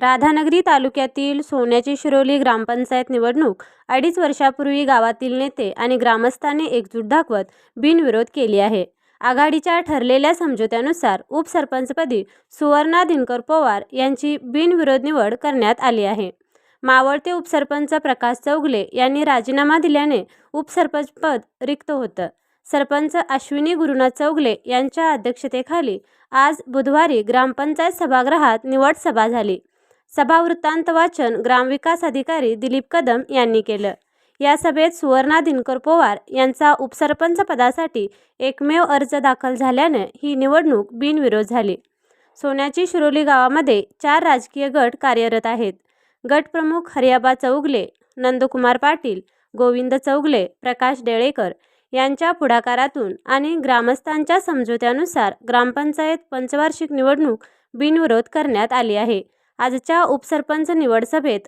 राधानगरी तालुक्यातील सोन्याची शिरोली ग्रामपंचायत निवडणूक अडीच वर्षापूर्वी गावातील नेते आणि ग्रामस्थांनी एकजूट दाखवत बिनविरोध केली आहे. आघाडीच्या ठरलेल्या समझोत्यानुसार उपसरपंचपदी सुवर्णा दिनकर पवार यांची बिनविरोध निवड करण्यात आली आहे. मावळते उपसरपंच प्रकाश चौगले यांनी राजीनामा दिल्याने उपसरपंचपद रिक्त होतं. सरपंच अश्विनी गुरुनाथ चौगले यांच्या अध्यक्षतेखाली आज बुधवारी ग्रामपंचायत सभागृहात निवड सभा झाली. सभा वृत्तांत वाचन ग्रामविकास अधिकारी दिलीप कदम यांनी केलं. या सभेत सुवर्णा दिनकर पवार यांचा उपसरपंच पदासाठी एकमेव अर्ज दाखल झाल्यानं ही निवडणूक बिनविरोध झाली. सोन्याची शिरोली गावामध्ये चार राजकीय गट कार्यरत आहेत. गट प्रमुख हरियाबा चौगले नंदकुमार पाटील गोविंद चौगले प्रकाश डेळेकर यांच्या पुढाकारातून आणि ग्रामस्थांच्या समझोत्यानुसार ग्रामपंचायत पंचवार्षिक निवडणूक बिनविरोध करण्यात आली आहे. आजच्या उपसरपंच निवड सभेत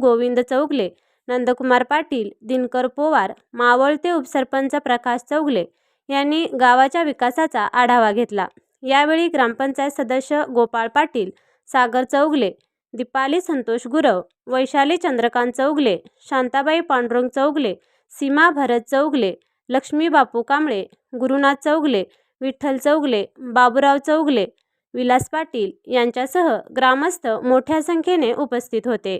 गोविंद चौगले नंदकुमार पाटील दिनकर पोवार मावळते उपसरपंच प्रकाश चौगले यांनी गावाच्या विकासाचा आढावा घेतला. यावेळी ग्रामपंचायत सदस्य गोपाळ पाटील सागर चौगले दीपाली संतोष गुरव वैशाली चंद्रकांत चौगले शांताबाई पांडुरंग चौगले सीमा भरत चौगले लक्ष्मी बापू कांबळे गुरुनाथ चौगले विठ्ठल चौगले बाबूराव चौगले विलास पाटील यांच्यासह ग्रामस्थ मोठ्या संख्येने उपस्थित होते.